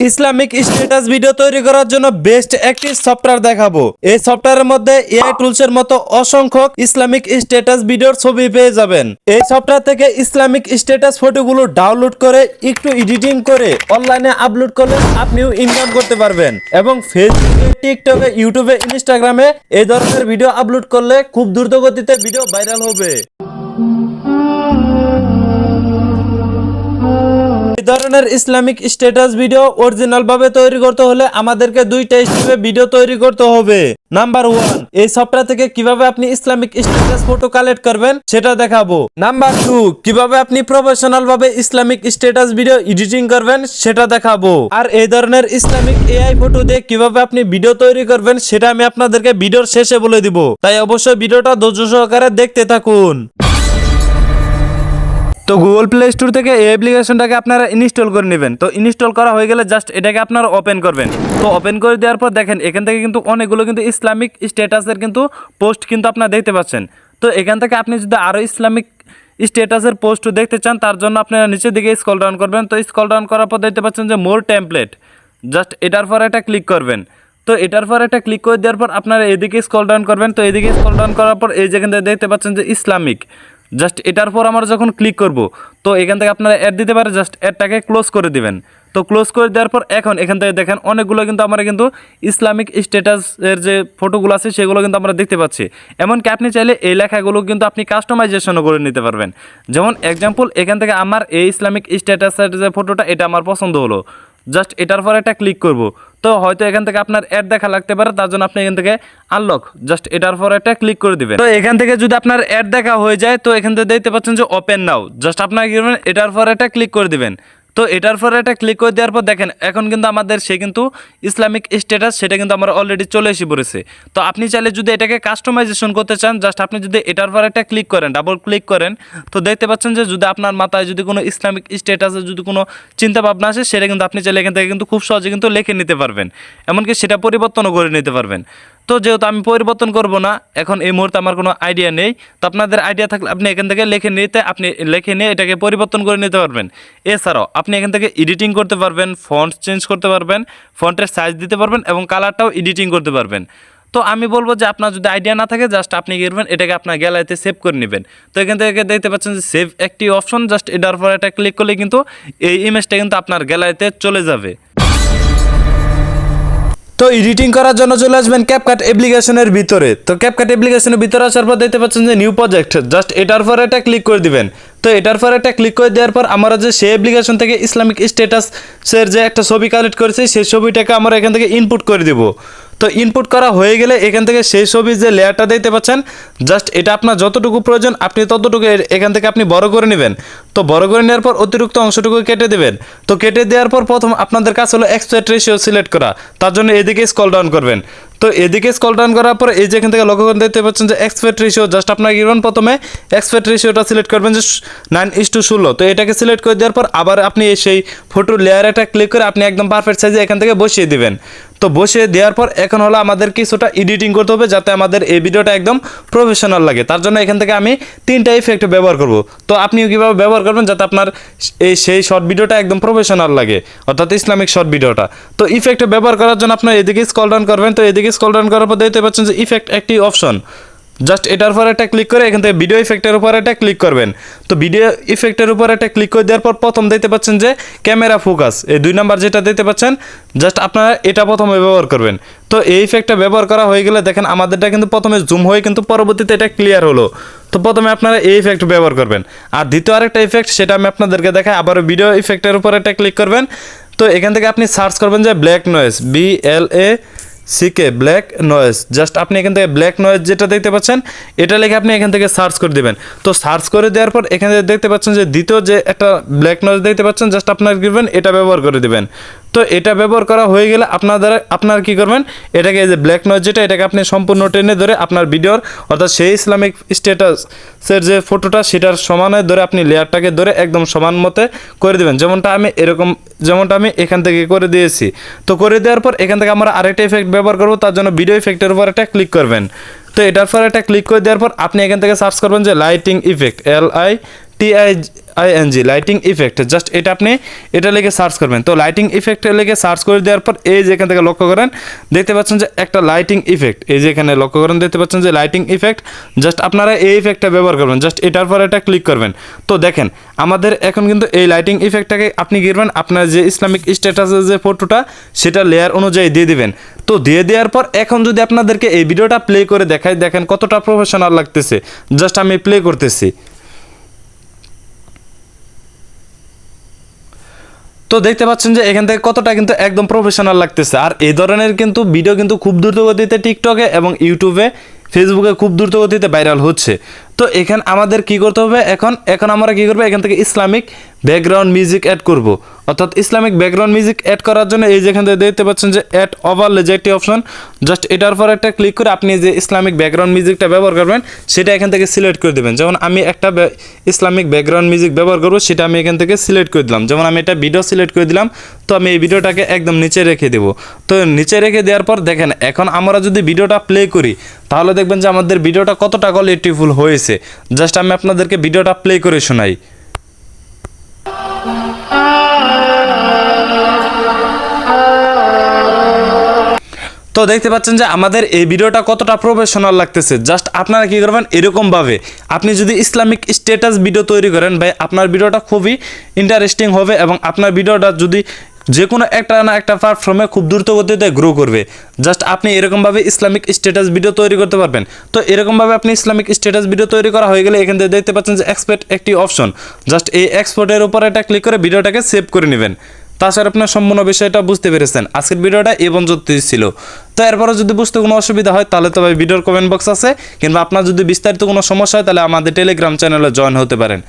Islamic status video তৈরি করার জন্য বেস্ট একটি সফটওয়্যার দেখাবো। এই সফটওয়্যারের মধ্যে এআই টুলস এর মতো অসংখ্য ইসলামিক স্ট্যাটাস ভিডিওর ছবি পেয়ে যাবেন। এই সফটওয়্যার থেকে ইসলামিক স্ট্যাটাস ফটোগুলো ডাউনলোড করে, একটু এডিটিং করে, অনলাইনে আপলোড করলে আপনিও ইনকাম করতে পারবেন। এবং ফেসবুকে, টিকটকে, ইউটিউবে, ইনস্টাগ্রামে এই ধরনের ভিডিও আপলোড করলে খুব দ্রুত গতিতে ভিডিও ভাইরাল হবে। ধরনের ইসলামিক স্ট্যাটাস ভিডিও অরিজিনাল ভাবে তৈরি করতে হলে আমাদেরকে দুইটা স্টেপে ভিডিও তৈরি করতে হবে। নাম্বার ওয়ান, এই সফটওয়্যার থেকে কীভাবে আপনি ইসলামিক স্ট্যাটাস ফটো কালেক্ট করবেন সেটা দেখাবো। নাম্বার টু, কীভাবে আপনি প্রফেশনাল ভাবে ইসলামিক স্ট্যাটাস ভিডিও এডিটিং করবেন সেটা দেখাবো। আর এই ধরনের ইসলামিক এআই ফটো দিয়ে কীভাবে আপনি ভিডিও তৈরি করবেন সেটা আমি আপনাদেরকে ভিডিওর শেষে বলে দিব। তাই অবশ্যই ভিডিওটা ধৈর্য সহকারে দেখতে থাকুন। তো গুগল প্লে স্টোর থেকে এই অ্যাপ্লিকেশনটাকে আপনারা ইনস্টল করে নেবেন। তো ইনস্টল করা হয়ে গেলে জাস্ট এটাকে আপনারা ওপেন করবেন। তো ওপেন করে দেওয়ার পর দেখেন, এখান থেকে কিন্তু অনেকগুলো কিন্তু ইসলামিক স্ট্যাটাসের কিন্তু পোস্ট কিন্তু আপনারা দেখতে পাচ্ছেন। তো এখান থেকে আপনি যদি আরও ইসলামিক স্ট্যাটাসের পোস্ট দেখতে চান, তার জন্য আপনারা নিচের দিকে স্কল ডাউন করবেন। তো স্কল ডাউন করার পর দেখতে পাচ্ছেন যে মোর টেমপ্লেট জাস্ট এটার পর একটা ক্লিক করবেন। তো এটার পর একটা ক্লিক করে দেওয়ার পর আপনারা এদিকে স্কল ডাউন করবেন। তো এদিকে স্কল ডাউন করার পর এই যেখান থেকে দেখতে পাচ্ছেন যে ইসলামিক। জাস্ট এটার পর আমরা যখন ক্লিক করব, তো এখান থেকে আপনারা অ্যাড দিতে পারে জাস্ট অ্যাডটাকে ক্লোজ করে দিবেন। তো ক্লোজ করে দেওয়ার পর এখন এখান থেকে দেখেন অনেকগুলো কিন্তু আমরা কিন্তু ইসলামিক স্ট্যাটাসের যে ফটোগুলো আছে, সেগুলো কিন্তু আমরা দেখতে পাচ্ছি। এমনকি আপনি চাইলে এই লেখাগুলো কিন্তু আপনি কাস্টমাইজেশনও করে নিতে পারবেন। যেমন এক্সাম্পল এখান থেকে আমার এই ইসলামিক স্ট্যাটাসের যে ফটোটা এটা আমার পছন্দ হলো। জাস্ট এটার পর একটা ক্লিক করব। তো হয়তো এখান থেকে আপনার অ্যাড দেখা লাগতে পারে, তার জন্য আপনি এখান থেকে আনলক জাস্ট এটার পর একটা ক্লিক করে দিবেন। তো এখান থেকে যদি আপনার অ্যাড দেখা হয়ে যায়, তো এখান থেকে দেখতে পাচ্ছেন যে ওপেন নাও জাস্ট আপনার এটার পর একটা ক্লিক করে দিবেন। তো এটার পরে একটা ক্লিক করে দেওয়ার পর দেখেন, এখন কিন্তু আমাদের সে কিন্তু ইসলামিক স্ট্যাটাস সেটা কিন্তু আমার অলরেডি চলে এসে পড়েছে। তো আপনি চাইলে যদি এটাকে কাস্টমাইজেশন করতে চান জাস্ট আপনি যদি এটার পর একটা ক্লিক করেন ডাবল ক্লিক করেন, তো দেখতে পাচ্ছেন যে যদি আপনার মাথায় যদি কোনো ইসলামিক স্ট্যাটাসে যদি কোনো চিন্তা ভাবনা আসে, সেটা কিন্তু আপনি চাইলে এখান থেকে কিন্তু খুব সহজে কিন্তু লিখে নিতে পারবেন। এমনকি সেটা পরিবর্তনও করে নিতে পারবেন। তো যেহেতু আমি পরিবর্তন করব না, এখন এই মুহূর্তে আমার কোনো আইডিয়া নেই। তো আপনাদের আইডিয়া থাকলে আপনি এখান থেকে লিখে নিতে, আপনি লিখে নিয়ে এটাকে পরিবর্তন করে নিতে পারবেন। এছাড়াও আপনি এখান থেকে এডিটিং করতে পারবেন ফন্ট চেঞ্জ করতে পারবেন ফন্টের সাইজ দিতে পারবেন এবং কালারটাও এডিটিং করতে পারবেন। তো আমি বলব যে আপনার যদি আইডিয়া না থাকে জাস্ট আপনি করবেন, এটাকে আপনার গ্যালারিতে সেভ করে নেবেন। তো এখান থেকে দেখতে পাচ্ছেন যে সেভ একটি অপশন জাস্ট এটার পর এটা ক্লিক করলে কিন্তু এই ইমেজটা কিন্তু আপনার গ্যালারিতে চলে যাবে। তো এডিটিং করার জন্য চলে আসবেন ক্যাপকাট অ্যাপ্লিকেশনের ভিতরে। তো ক্যাপকাট অ্যাপ্লিকেশনের ভিতরে আসার পর দেখতে পাচ্ছেন যে নিউ প্রজেক্ট জাস্ট এটার পর এটা ক্লিক করে দিবেন। তো এটার পর একটা ক্লিক করে দেওয়ার পর আমরা যে সেই অ্যাপ্লিকেশন থেকে ইসলামিক স্ট্যাটাসের যে একটা ছবি কালেক্ট করেছি, সেই ছবিটাকে আমরা এখান থেকে ইনপুট করে দিব। তো ইনপুট করা হয়ে গেলে এখান থেকে সেই ছবির যে লেয়ারটা দেখতে পাচ্ছেন জাস্ট এটা আপনার যতটুকু প্রয়োজন, আপনি ততটুকু এখান থেকে আপনি বড় করে নেবেন। তো বড় করে নেওয়ার পর অতিরিক্ত অংশটুকু কেটে দেবেন। তো কেটে দেওয়ার পর প্রথম আপনাদের কাছে হলো এক্সপেক্ট রেশিও সিলেক্ট করা। তার জন্য এদিকে স্কল ডাউন করবেন। তো এদিকে স্কল ডাউন করার পর এই যে এখান থেকে লক্ষ্য করে দেখতে পাচ্ছেন যে এক্সপেক্ট রেশিও জাস্ট আপনার কি করবেন প্রথমে এক্সপেক্ট রেশিওটা সিলেক্ট করবেন যে নাইন ইস টু ষোলো। তো এটাকে সিলেক্ট করে দেওয়ার পর আবার আপনি সেই ফটো লেয়ারটা ক্লিক করে আপনি একদম পারফেক্ট সাইজে এখান থেকে বসিয়ে দিবেন। তো বসিয়ে দেওয়ার পর এখন হলো আমাদের কিছুটা এডিটিং করতে হবে যাতে আমাদের এই ভিডিওটা একদম প্রফেশনাল লাগে। তার জন্য এখান থেকে আমি তিনটা ইফেক্ট ব্যবহার করব। তো আপনিও কীভাবে ব্যবহার করবেন যাতে আপনার এই সেই শর্ট ভিডিওটা একদম প্রফেশনাল লাগে, অর্থাৎ ইসলামিক শর্ট ভিডিওটা তো ইফেক্ট ব্যবহার করার জন্য আপনার এদিকে স্কল ডাউন করবেন, তো এদিকে স্কল ডাউন করার পর দেখতে পাচ্ছেন যে ইফেক্ট একটি অপশন জাস্ট এটার উপর একটা ক্লিক করে এখান থেকে ভিডিও ইফেক্টের উপর একটা ক্লিক করবেন। তো ভিডিও ইফেক্টের উপর একটা ক্লিক করে দেওয়ার পর প্রথম দেখতে পাচ্ছেন যে ক্যামেরা ফোকাস এই দুই নাম্বার যেটা দেখতে পাচ্ছেন জাস্ট আপনারা এটা প্রথমে ব্যবহার করবেন। তো এই ইফেক্টটা ব্যবহার করা হয়ে গেলে দেখেন আমাদেরটা কিন্তু প্রথমে জুম হয়ে কিন্তু পরবর্তীতে এটা ক্লিয়ার হলো। তো প্রথমে আপনারা এই ইফেক্ট ব্যবহার করবেন। আর দ্বিতীয় আরেকটা ইফেক্ট সেটা আমি আপনাদেরকে দেখাই আবারও ভিডিও ইফেক্টের উপর একটা ক্লিক করবেন। তো এখান থেকে আপনি সার্চ করবেন যে black noise B L A C K black noise just আপনি এখান থেকে ব্ল্যাক নয়েজ যেটা দেখতে পাচ্ছেন, এটা লিখে আপনি এখান থেকে সার্চ করে দিবেন। তো সার্চ করে দেওয়ার পর এখান থেকে দেখতে পাচ্ছেন যে দ্বিতীয় যে একটা ব্ল্যাক নয়েজ দেখতে পাচ্ছেন জাস্ট আপনার করবেন এটা ব্যবহার করে দিবেন। তো এটা ব্যবহার করা হয়ে গেলে আপনার দ্বারা আপনার কী করবেন? এটাকে এই যে ব্ল্যাক নয়েজ যেটা, এটাকে আপনি সম্পূর্ণ টেনে ধরে আপনার ভিডিওর, অর্থাৎ সেই ইসলামিক স্ট্যাটাসের যে ফটোটা সেটার সমানে ধরে আপনি লেয়ারটাকে ধরে একদম সমান মতে করে দেবেন। যেমনটা আমি এরকম, যেমনটা আমি এখান থেকে করে দিয়েছি। তো করে দেওয়ার পর এখান থেকে আমরা আরেকটা ইফেক্ট ব্যবহার করব, তার জন্য ভিডিও ইফেক্টের উপর একটা ক্লিক করবেন। তো এটার পর একটা ক্লিক করে দেওয়ার পর আপনি এখান থেকে সার্চ করবেন যে lighting effect L I T I I N G lighting effect just এটা আপনি এটা লিখে সার্চ করবেন। তো লাইটিং ইফেক্ট লিখে সার্চ করে দেওয়ার পর এই যে এখান থেকে লক্ষ্য করেন, দেখতে পাচ্ছেন যে একটা লাইটিং ইফেক্ট এই যে এখানে লক্ষ্য করেন, দেখতে পাচ্ছেন যে লাইটিং ইফেক্ট জাস্ট আপনারা এই ইফেক্টটা ব্যবহার করবেন। জাস্ট এটার পর এটা ক্লিক করবেন। তো দেখেন, আমাদের এখন কিন্তু এই লাইটিং ইফেক্টটাকে আপনি কি করবেন? আপনার যে ইসলামিক স্ট্যাটাসের যে ফটোটা সেটা লেয়ার অনুযায়ী দিয়ে দিবেন। তো দিয়ে দেওয়ার পর এখন যদি আপনাদেরকে এই ভিডিওটা প্লে করে দেখাই, দেখেন কতটা প্রফেশনাল লাগতেছে। জাস্ট আমি প্লে করতেছি। তো দেখতে পাচ্ছেন যে এখান থেকে কতটা কিন্তু একদম প্রফেশনাল লাগতেছে। আর এই ধরনের কিন্তু ভিডিও কিন্তু খুব দ্রুত গতিতে টিকটকে এবং ইউটিউবে ফেসবুকে খুব দ্রুত গতিতে ভাইরাল হচ্ছে। তো এখানে আমাদের কি করতে হবে? এখন এখন আমরা কি করব? এখান থেকে ইসলামিক ব্যাকগ্রাউন্ড মিউজিক অ্যাড করব। অর্থাৎ ইসলামিক ব্যাকগ্রাউন্ড মিউজিক অ্যাড করার জন্য এই যেখান থেকে দেখতে পাচ্ছেন যে অ্যাড ওভারলে যে একটি অপশন জাস্ট এটার পর একটা ক্লিক করে আপনি যে ইসলামিক ব্যাকগ্রাউন্ড মিউজিকটা ব্যবহার করবেন, সেটা এখান থেকে সিলেক্ট করে দেবেন। যেমন আমি একটা ইসলামিক ব্যাকগ্রাউন্ড মিউজিক ব্যবহার করব, সেটা আমি এখান থেকে সিলেক্ট করে দিলাম। যেমন আমি এটা ভিডিও সিলেক্ট করে দিলাম, তো আমি এই ভিডিওটাকে একদম নিচে রেখে দেবো। তো নিচে রেখে দেওয়ার পর দেখেন, এখন আমরা যদি ভিডিওটা প্লে করি, তাহলে দেখবেন যে আমাদের ভিডিওটা কতটা কোয়ালিটিফুল হয়েছে। জাস্ট আমি আপনাদেরকে ভিডিওটা প্লে করে শোনাই। তো দেখতে পাচ্ছেন যে আমাদের এই ভিডিওটা কতটা প্রফেশনাল লাগতেছে। জাস্ট আপনারা কি করবেন? এরকমভাবে। আপনি যদি ইসলামিক স্ট্যাটাস ভিডিও তৈরি করেন, ভাই, আপনার ভিডিওটা খুবই ইন্টারেস্টিং হবে এবং আপনার ভিডিওটা যদি যে কোনো একটা না একটা প্ল্যাটফর্মে খুব দ্রুত গতিতে গ্রো করবে। জাস্ট আপনি এরকমভাবে ইসলামিক স্ট্যাটাস ভিডিও তৈরি করতে পারবেন। তো এরকমভাবে আপনি ইসলামিক স্ট্যাটাস ভিডিও তৈরি করা হয়ে গেলে এখান থেকে দেখতে পাচ্ছেন যে এক্সপোর্ট একটি অপশন জাস্ট এই এক্সপোর্টের উপর এটা ক্লিক করে ভিডিওটাকে সেভ করে নেবেন। তাছাড়া আপনার সম্পূর্ণ বিষয়টা বুঝতে পেরেছেন। আজকের ভিডিওটা এই পর্যন্ত ছিল। তো এরপরে যদি বুঝতে কোনো অসুবিধা হয়, তাহলে তো ভাই ভিডিওর কমেন্ট বক্স আছে। কিংবা আপনার যদি বিস্তারিত কোনো সমস্যা হয়, তাহলে আমাদের টেলিগ্রাম চ্যানেলে জয়েন হতে পারেন।